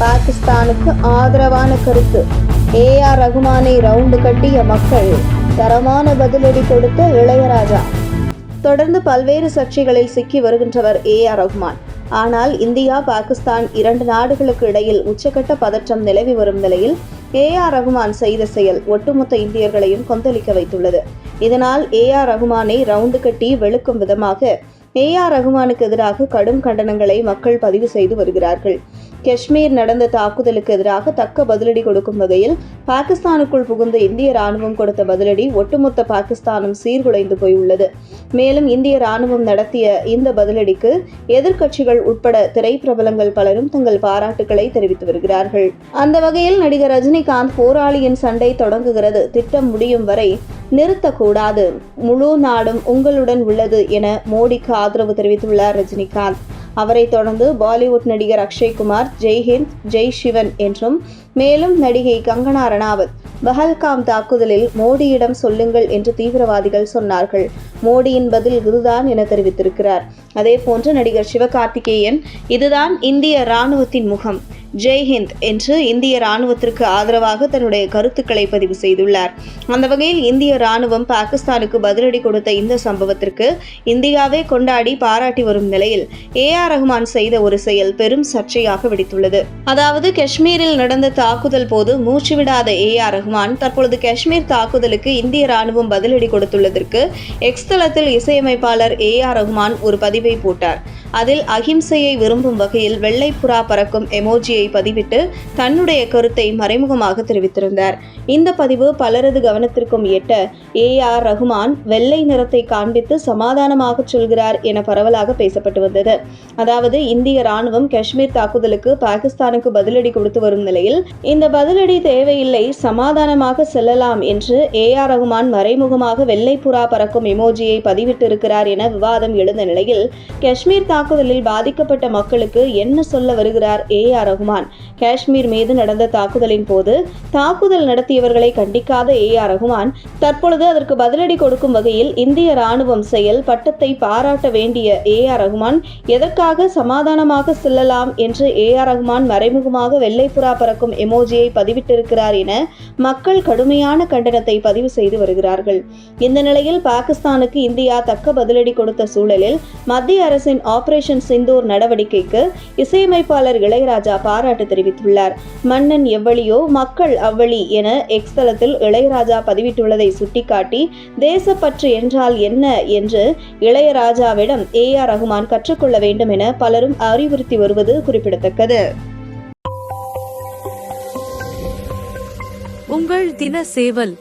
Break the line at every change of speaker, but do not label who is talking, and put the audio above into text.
பாகிஸ்தானுக்கு ஆதரவான கருத்து. ஏ ஆர் ரகுமானை ரவுண்டு கட்டிய மக்கள் தரமான பதிலடி கொடுத்த இளையராஜா. தொடர்ந்து பல்வேறு சர்ச்சைகளில் சிக்கி வருகின்றவர் ஏ ஆர் ரகுமான். ஆனால் இந்தியா பாகிஸ்தான் இரண்டு நாடுகளுக்கு இடையில் உச்சக்கட்ட பதற்றம் நிலவி வரும் நிலையில் ஏ ஆர் ரகுமான் செய்த செயல் ஒட்டுமொத்த இந்தியர்களையும் கொந்தளிக்க வைத்துள்ளது. இதனால் ஏ ஆர் ரகுமானை ரவுண்டு கட்டி வெளுக்கும் விதமாக ஏ ஆர் ரகுமானுக்கு எதிராக கடும் கண்டனங்களை மக்கள் பதிவு செய்து வருகிறார்கள். காஷ்மீர் நடந்த தாக்குதலுக்கு எதிராக தக்க பதிலடி கொடுக்கும் வகையில் பாகிஸ்தானுக்குள் புகுந்த இந்திய ராணுவம் கொடுத்த பதிலடி ஒட்டுமொத்த பாகிஸ்தானும் சீர்குலைந்து போயுள்ளது. மேலும் இந்திய ராணுவம் நடத்திய இந்த பதிலடிக்கு எதிர்க்கட்சிகள் உட்பட திரைப்பிரபலங்கள் பலரும் தங்கள் பாராட்டுக்களை தெரிவித்து வருகிறார்கள். அந்த வகையில் நடிகர் ரஜினிகாந்த் போராளியின் சண்டை தொடங்குகிறது. திட்டம் முடியும் வரை நிறுத்தக்கூடாது. முழு நாடும் உங்களுடன் உள்ளது என மோடிக்கு ஆதரவு தெரிவித்துள்ளார் ரஜினிகாந்த். அவரை தொடர்ந்து பாலிவுட் நடிகர் அக்ஷய்குமார் ஜெய்ஹிந்த் ஜெய் சிவன் என்றும் மேலும் நடிகை கங்கனா ரணாவத் பஹல்காம் தாக்குதலில் மோடியிடம் சொல்லுங்கள் என்று தீவிரவாதிகள் சொன்னார்கள். மோடியின் பதில் இதுதான் என தெரிவித்திருக்கிறார். அதேபோன்று நடிகர் சிவகார்த்திகேயன் இதுதான் இந்திய ராணுவத்தின் முகம். ஜெய்ஹிந்த் என்று இந்திய ராணுவத்திற்கு ஆதரவாக தன்னுடைய கருத்துக்களை பதிவு செய்துள்ளார். அந்த வகையில் இந்திய ராணுவம் பாகிஸ்தானுக்கு பதிலடி கொடுத்த இந்த சம்பவத்திற்கு இந்தியாவே கொண்டாடி பாராட்டி வரும் நிலையில் ஏ ஆர் ரஹ்மான் செய்த ஒரு செயல் பெரும் சர்ச்சையாக வெடித்துள்ளது. அதாவது காஷ்மீரில் நடந்த தாக்குதல் போது மூச்சுவிடாத ஏ ஆர் ரஹ்மான் தற்பொழுது காஷ்மீர் தாக்குதலுக்கு இந்திய ராணுவம் பதிலடி கொடுத்துள்ளதற்கு எக்ஸ் தளத்தில் இசையமைப்பாளர் ஏ ஆர் ரஹ்மான் ஒரு பதிவை போட்டார். அதில் அகிம்சையை விரும்பும் வகையில் வெள்ளை புறா பறக்கும் எமோஜியை பதிவிட்டு தன்னுடைய கருத்தை மறைமுகமாக தெரிவித்திருந்தார். இந்த பதிவு பலரது கவனத்திற்கும் எட்ட ஏ ஆர் ரகுமான் வெள்ளை நிறத்தை காண்பித்து சமாதானமாக சொல்கிறார் என பரவலாக பேசப்பட்டு வந்தது. அதாவது இந்திய ராணுவம் காஷ்மீர் தாக்குதலுக்கு பாகிஸ்தானுக்கு பதிலடி கொடுத்து வரும் நிலையில் இந்த பதிலடி தேவையில்லை சமாதானமாக செல்லலாம் என்று ஏ ஆர் ரகுமான் மறைமுகமாக வெள்ளை புறா பறக்கும் எமோஜியை பதிவிட்டிருக்கிறார் என விவாதம் எழுந்த நிலையில் காஷ்மீர் தாக்கு தாக்குதலில் பாதிக்கப்பட்ட மக்களுக்கு என்ன சொல்ல வருகிறார் ஏ ஆர் ரகுமான்? காஷ்மீர் மீது நடந்த தாக்குதலின் போது தாக்குதல் நடத்தியவர்களை கண்டிக்காத ஏ ஆர் ரகுமான் தற்பொழுது அதற்கு பதிலடி கொடுக்கும் வகையில் இந்திய ராணுவம் செயல் பட்டத்தை பாராட்ட வேண்டிய ஏ ஆர் ரகுமான் எதற்காக சமாதானமாக செல்லலாம் என்று ஏ ஆர் ரகுமான் மறைமுகமாக வெள்ளைப்புறா பறக்கும் எமோஜியை பதிவிட்டிருக்கிறார் என மக்கள் கடுமையான கண்டனத்தை பதிவு செய்து வருகிறார்கள். இந்த நிலையில் பாகிஸ்தானுக்கு இந்தியா தக்க பதிலடி கொடுத்த சூழலில் மத்திய அரசின் ஆபரேஷன் சிந்தூர் நடவடிக்கைக்கு இசையமைப்பாளர் இளையராஜா பாராட்டு தெரிவித்துள்ளார். மன்னன் எவ்வளியோ மக்கள் அவ்வளி என எக்ஸ் தளத்தில் இளையராஜா பதிவிட்டுள்ளதை சுட்டிக்காட்டி தேசப்பற்று என்றால் என்ன என்று இளையராஜாவிடம் ஏ ஆர் ரகுமான் கற்றுக்கொள்ள வேண்டும் என பலரும் அறிவுறுத்தி வருவது குறிப்பிடத்தக்கது.
உங்கள் தின சேவல்